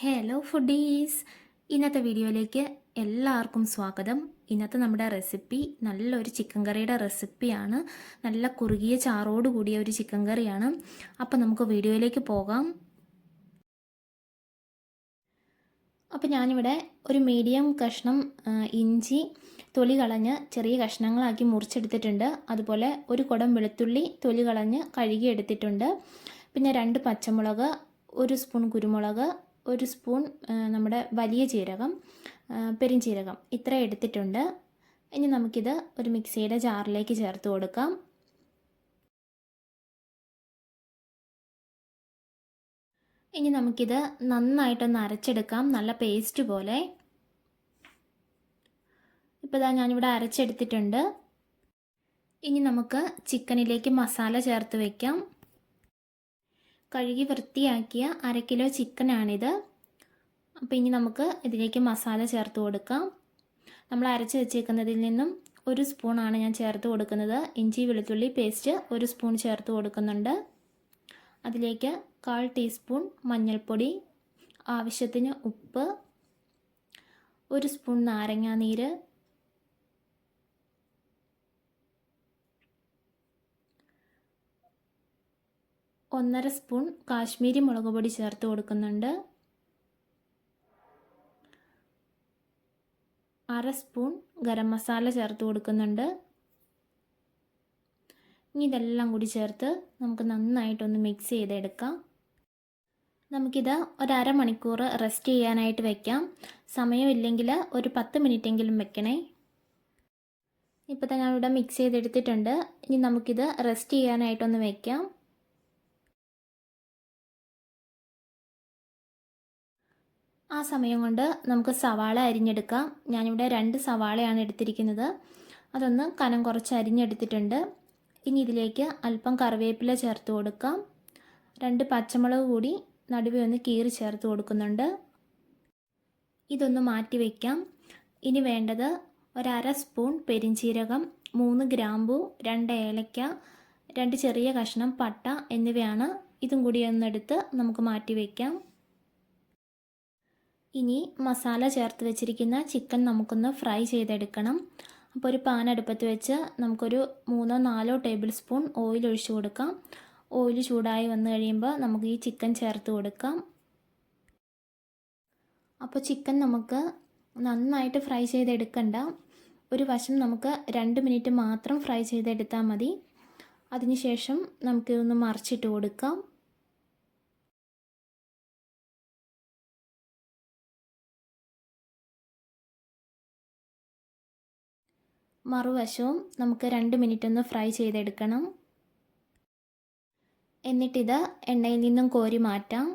Hello foodies ഇന്നത്തെ വീഡിയോയിലേക്ക് എല്ലാവർക്കും സ്വാഗതം. ഇന്നത്തെ നമ്മുടെ റെസിപ്പി നല്ലൊരു ചിക്കൻ കറിയുടെ റെസിപ്പിയാണ് നല്ല കുറുകിയ ചാറോട് കൂടിയ ഒരു ചിക്കൻ കറിയാണ് അപ്പോൾ നമുക്ക് വീഡിയോയിലേക്ക് പോകാം. അപ്പോൾ ഞാനിവിടെ ഒരു മീഡിയം കഷ്ണം ഇഞ്ചി തൊലി കളഞ്ഞ് ചെറിയ കഷ്ണങ്ങളാക്കി മുറിച്ചെടുത്തിട്ടുണ്ട്. അതുപോലെ ഒരു കുടം വെളുത്തുള്ളി തൊലി കളഞ്ഞ് കഴുകിയെടുത്തിട്ടുണ്ട്. പിന്നെ രണ്ട് പച്ചമുളക് ഒരു സ്പൂൺ കുരുമുളക് ഒരു സ്പൂൺ നമ്മുടെ വലിയ ജീരകം പെരുംജീരകം ഇത്ര എടുത്തിട്ടുണ്ട്. ഇനി നമുക്കിത് ഒരു മിക്സിയുടെ ജാറിലേക്ക് ചേർത്ത് കൊടുക്കാം. ഇനി നമുക്കിത് നന്നായിട്ടൊന്ന് അരച്ചെടുക്കാം നല്ല പേസ്റ്റ് പോലെ. ഇപ്പോൾ ഇതാ ഞാനിവിടെ അരച്ചെടുത്തിട്ടുണ്ട്. ഇനി നമുക്ക് ചിക്കനിലേക്ക് മസാല ചേർത്ത് വയ്ക്കാം കഴുകി വൃത്തിയാക്കിയ അര കിലോ ചിക്കനാണിത്. അപ്പോൾ ഇനി നമുക്ക് ഇതിലേക്ക് മസാല ചേർത്ത് കൊടുക്കാം. നമ്മൾ അരച്ച് വെച്ചേക്കുന്നതിൽ നിന്നും ഒരു സ്പൂണാണ് ഞാൻ ചേർത്ത് കൊടുക്കുന്നത്. ഇഞ്ചി വെളുത്തുള്ളി പേസ്റ്റ് ഒരു സ്പൂൺ ചേർത്ത് കൊടുക്കുന്നുണ്ട്. അതിലേക്ക് കാൽ ടീസ്പൂൺ മഞ്ഞൾപ്പൊടി ആവശ്യത്തിന് ഉപ്പ് ഒരു സ്പൂൺ നാരങ്ങാനീര് ഒന്നര സ്പൂൺ കാശ്മീരി മുളക് പൊടി ചേർത്ത് കൊടുക്കുന്നുണ്ട്. അര സ്പൂൺ ഗരം മസാല ചേർത്ത് കൊടുക്കുന്നുണ്ട്. ഇനി ഇതെല്ലാം കൂടി ചേർത്ത് നമുക്ക് നന്നായിട്ടൊന്ന് മിക്സ് ചെയ്തെടുക്കാം. നമുക്കിത് ഒരമണിക്കൂർ റെസ്റ്റ് ചെയ്യാനായിട്ട് വെക്കാം. സമയമില്ലെങ്കിൽ ഒരു പത്ത് മിനിറ്റെങ്കിലും വെക്കണേ. ഇപ്പോൾ തന്നെ ഞാനിവിടെ മിക്സ് ചെയ്തെടുത്തിട്ടുണ്ട്. ഇനി നമുക്കിത് റെസ്റ്റ് ചെയ്യാനായിട്ടൊന്ന് വെക്കാം. ആ സമയം കൊണ്ട് നമുക്ക് സവാള അരിഞ്ഞെടുക്കാം. ഞാനിവിടെ രണ്ട് സവാളയാണ് എടുത്തിരിക്കുന്നത്. അതൊന്ന് കനം കുറച്ച് അരിഞ്ഞെടുത്തിട്ടുണ്ട്. ഇനി ഇതിലേക്ക് അല്പം കറിവേപ്പില ചേർത്ത് കൊടുക്കാം. രണ്ട് പച്ചമുളക് കൂടി നടുവേ ഒന്ന് കീറി ചേർത്ത് കൊടുക്കുന്നുണ്ട്. ഇതൊന്ന് മാറ്റി വയ്ക്കാം ഇനി വേണ്ടത് ഒരര സ്പൂൺ പെരിഞ്ചീരകം മൂന്ന് ഗ്രാമ്പു രണ്ട് ഏലക്ക രണ്ട് ചെറിയ കഷ്ണം പട്ട എന്നിവയാണ്. ഇതും കൂടി ഒന്നെടുത്ത് നമുക്ക് മാറ്റി വയ്ക്കാം ഇനി മസാല ചേർത്ത് വെച്ചിരിക്കുന്ന ചിക്കൻ നമുക്കൊന്ന് ഫ്രൈ ചെയ്തെടുക്കണം. അപ്പോൾ ഒരു പാൻ അടുപ്പത്ത് വെച്ച് നമുക്കൊരു മൂന്നോ നാലോ ടേബിൾ സ്പൂൺ ഓയിൽ ഒഴിച്ചു കൊടുക്കാം. ഓയിൽ ചൂടായി വന്നു കഴിയുമ്പോൾ നമുക്ക് ഈ ചിക്കൻ ചേർത്ത് കൊടുക്കാം. അപ്പോൾ ചിക്കൻ നമുക്ക് നന്നായിട്ട് ഫ്രൈ ചെയ്തെടുക്കണ്ട. ഒരു വശം നമുക്ക് രണ്ട് മിനിറ്റ് മാത്രം ഫ്രൈ ചെയ്തെടുത്താൽ മതി. അതിനുശേഷം നമുക്ക് ഒന്ന് മറിച്ചിട്ട് കൊടുക്കാം. മറുവശവും നമുക്ക് രണ്ട് മിനിറ്റ് ഒന്ന് ഫ്രൈ ചെയ്തെടുക്കണം. എന്നിട്ടിത് എണ്ണയിൽ നിന്നും കോരി മാറ്റാം.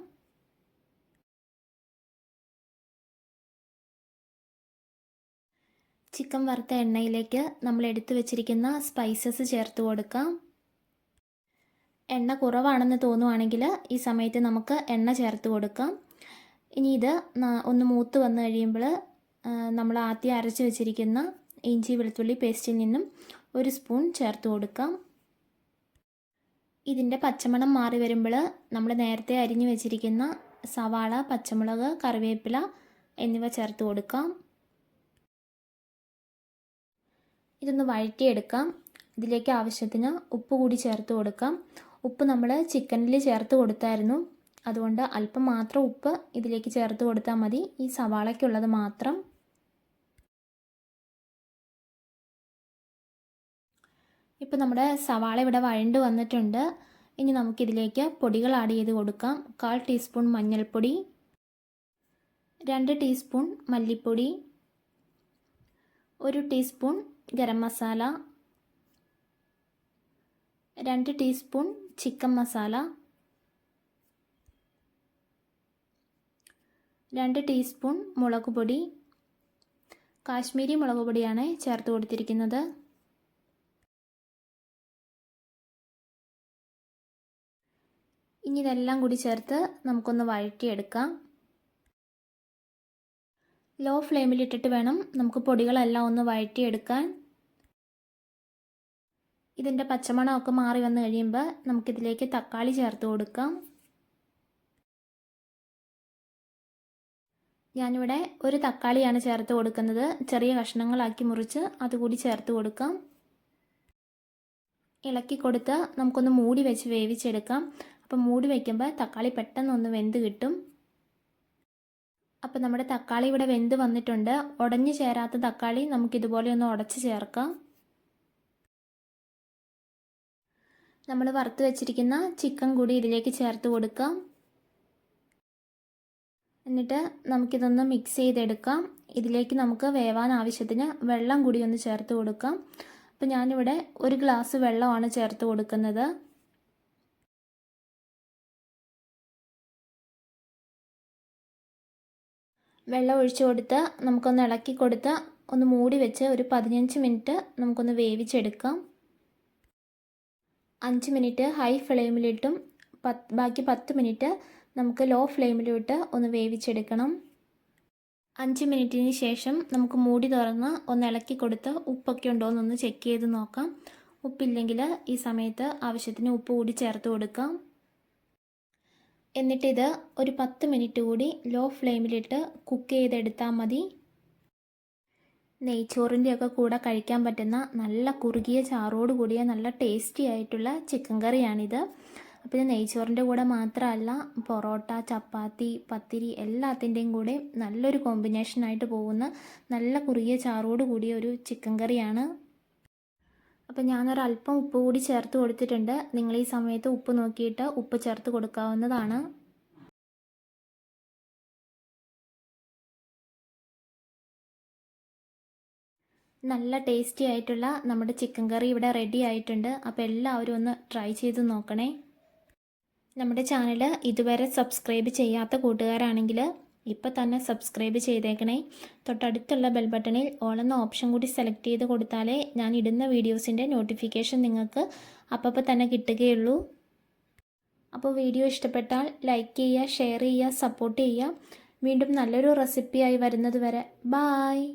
ചിക്കൻ വറുത്ത എണ്ണയിലേക്ക് നമ്മൾ എടുത്തു വെച്ചിരിക്കുന്ന സ്പൈസസ് ചേർത്ത് കൊടുക്കാം. എണ്ണ കുറവാണെന്ന് തോന്നുവാണെങ്കിൽ ഈ സമയത്ത് നമുക്ക് എണ്ണ ചേർത്ത് കൊടുക്കാം. ഇനി ഇത് ഒന്ന് മൂത്ത് വന്നു കഴിയുമ്പോൾ നമ്മൾ ആദ്യം അരച്ച് വെച്ചിരിക്കുന്ന ഇഞ്ചി വെളുത്തുള്ളി പേസ്റ്റിൽ നിന്നും ഒരു സ്പൂൺ ചേർത്ത് കൊടുക്കാം. ഇതിന്റെ പച്ചമണം മാറി വരുമ്പോൾ നമ്മൾ നേരത്തെ അരിഞ്ഞു വെച്ചിരിക്കുന്ന സവാള പച്ചമുളക് കറിവേപ്പില എന്നിവ ചേർത്ത് കൊടുക്കാം. ഇതൊന്ന് വഴറ്റിയെടുക്കാം. ഇതിലേക്ക് ആവശ്യത്തിന് ഉപ്പ് കൂടി ചേർത്ത് കൊടുക്കാം. ഉപ്പ് നമ്മൾ ചിക്കനിൽ ചേർത്ത് കൊടുത്തായിരുന്നു. അതുകൊണ്ട് അല്പം മാത്രം ഉപ്പ് ഇതിലേക്ക് ചേർത്ത് കൊടുത്താൽ മതി. ഈ സവാളയ്ക്കുള്ളത് മാത്രം. ഇപ്പോൾ നമ്മുടെ സവാള ഇവിടെ വഴണ്ട് വന്നിട്ടുണ്ട്. ഇനി നമുക്കിതിലേക്ക് പൊടികൾ ആഡ് ചെയ്ത് കൊടുക്കാം. കാൽ ടീസ്പൂൺ മഞ്ഞൾപ്പൊടി രണ്ട് ടീസ്പൂൺ മല്ലിപ്പൊടി ഒരു ടീസ്പൂൺ ഗരം മസാല രണ്ട് ടീസ്പൂൺ ചിക്കൻ മസാല രണ്ട് ടീസ്പൂൺ മുളക് പൊടി. കാശ്മീരി മുളക് പൊടിയാണ് ചേർത്ത് കൊടുത്തിരിക്കുന്നത്. ഇനി ഇതെല്ലാം കൂടി ചേർത്ത് നമുക്കൊന്ന് വഴറ്റിയെടുക്കാം. ലോ ഫ്ലെയിമിലിട്ടിട്ട് വേണം നമുക്ക് പൊടികളെല്ലാം ഒന്ന് വഴറ്റിയെടുക്കാൻ. ഇതിന്റെ പച്ചമണമൊക്കെ മാറി വന്നു കഴിയുമ്പോൾ നമുക്കിതിലേക്ക് തക്കാളി ചേർത്ത് കൊടുക്കാം. ഞാനിവിടെ ഒരു തക്കാളിയാണ് ചേർത്ത് കൊടുക്കുന്നത്. ചെറിയ കഷ്ണങ്ങളാക്കി മുറിച്ച് അതുകൂടി ചേർത്ത് കൊടുക്കാം. ഇളക്കി കൊടുത്ത് നമുക്കൊന്ന് മൂടി വെച്ച് വേവിച്ചെടുക്കാം. അപ്പം മൂടി വയ്ക്കുമ്പോൾ തക്കാളി പെട്ടെന്ന് ഒന്ന് വെന്ത് കിട്ടും. അപ്പം നമ്മുടെ തക്കാളി ഇവിടെ വെന്ത് വന്നിട്ടുണ്ട്. ഉടഞ്ഞു ചേരാത്ത തക്കാളി നമുക്കിതുപോലെ ഒന്ന് ഉടച്ച് ചേർക്കാം. നമ്മൾ വറുത്ത് വെച്ചിരിക്കുന്ന ചിക്കൻ കൂടി ഇതിലേക്ക് ചേർത്ത് കൊടുക്കാം. എന്നിട്ട് നമുക്കിതൊന്ന് മിക്സ് ചെയ്തെടുക്കാം. ഇതിലേക്ക് നമുക്ക് വേവാൻ ആവശ്യത്തിന് വെള്ളം കൂടി ഒന്ന് ചേർത്ത് കൊടുക്കാം. അപ്പോൾ ഞാനിവിടെ ഒരു ഗ്ലാസ് വെള്ളമാണ് ചേർത്ത് കൊടുക്കുന്നത്. വെള്ളം ഒഴിച്ചു കൊടുത്ത് നമുക്കൊന്ന് ഇളക്കി കൊടുത്ത് ഒന്ന് മൂടി വെച്ച് ഒരു പതിനഞ്ച് മിനിറ്റ് നമുക്കൊന്ന് വേവിച്ചെടുക്കാം. അഞ്ച് മിനിറ്റ് ഹൈ ഫ്ലെയിമിലിട്ടും പത്ത് ബാക്കി പത്ത് മിനിറ്റ് നമുക്ക് ലോ ഫ്ലെയിമിലിട്ട് ഒന്ന് വേവിച്ചെടുക്കണം. അഞ്ച് മിനിറ്റിന് ശേഷം നമുക്ക് മൂടി തുറന്ന് ഒന്ന് ഇളക്കി കൊടുത്ത് ഉപ്പൊക്കെ ഉണ്ടോ എന്നൊന്ന് ചെക്ക് ചെയ്ത് നോക്കാം. ഉപ്പില്ലെങ്കിൽ ഈ സമയത്ത് ആവശ്യത്തിന് ഉപ്പ് കൂടി ചേർത്ത് കൊടുക്കാം. എന്നിട്ടിത് ഒരു പത്ത് മിനിറ്റ് കൂടി ലോ ഫ്ലെയിമിലിട്ട് കുക്ക് ചെയ്തെടുത്താൽ മതി. നെയ്ച്ചോറിന്റെയൊക്കെ കൂടെ കഴിക്കാൻ പറ്റുന്ന നല്ല കുറുകിയ ചാറോട് കൂടിയ നല്ല ടേസ്റ്റി ആയിട്ടുള്ള ചിക്കൻ കറിയാണിത്. അപ്പോൾ ഇത് നെയ്ച്ചോറിന്റെ കൂടെ മാത്രമല്ല പൊറോട്ട ചപ്പാത്തി പത്തിരി എല്ലാത്തിന്റെയും കൂടെ നല്ലൊരു കോമ്പിനേഷനായിട്ട് പോകുന്ന നല്ല കുറുകിയ ചാറോട് കൂടിയ ഒരു ചിക്കൻ കറിയാണ്. അപ്പോൾ ഞാനൊരല്പം ഉപ്പ് കൂടി ചേർത്ത് കൊടുത്തിട്ടുണ്ട്. നിങ്ങൾ ഈ സമയത്ത് ഉപ്പ് നോക്കിയിട്ട് ഉപ്പ് ചേർത്ത് കൊടുക്കാവുന്നതാണ്. നല്ല ടേസ്റ്റി ആയിട്ടുള്ള നമ്മുടെ ചിക്കൻ കറി ഇവിടെ റെഡി ആയിട്ടുണ്ട്. അപ്പോൾ എല്ലാവരും ഒന്ന് ട്രൈ ചെയ്ത് നോക്കണേ. നമ്മുടെ ചാനൽ ഇതുവരെ സബ്സ്ക്രൈബ് ചെയ്യാത്ത കൂട്ടുകാരാണെങ്കിൽ ഇപ്പോൾ തന്നെ സബ്സ്ക്രൈബ് ചെയ്തേക്കണേ. തൊട്ടടുത്തുള്ള ബെൽ ബട്ടണിൽ ഓൾ എന്ന ഓപ്ഷൻ കൂടി സെലക്ട് ചെയ്ത് കൊടുത്താലേ ഞാൻ ഇടുന്ന വീഡിയോസിന്റെ നോട്ടിഫിക്കേഷൻ നിങ്ങൾക്ക് അപ്പോൾ തന്നെ കിട്ടുകയുള്ളൂ. അപ്പോൾ വീഡിയോ ഇഷ്ടപ്പെട്ടാൽ ലൈക്ക് ചെയ്യുക ഷെയർ ചെയ്യുക സപ്പോർട്ട് ചെയ്യുക. വീണ്ടും നല്ലൊരു റെസിപ്പിയായി വരുന്നത് വരെ. ബായ്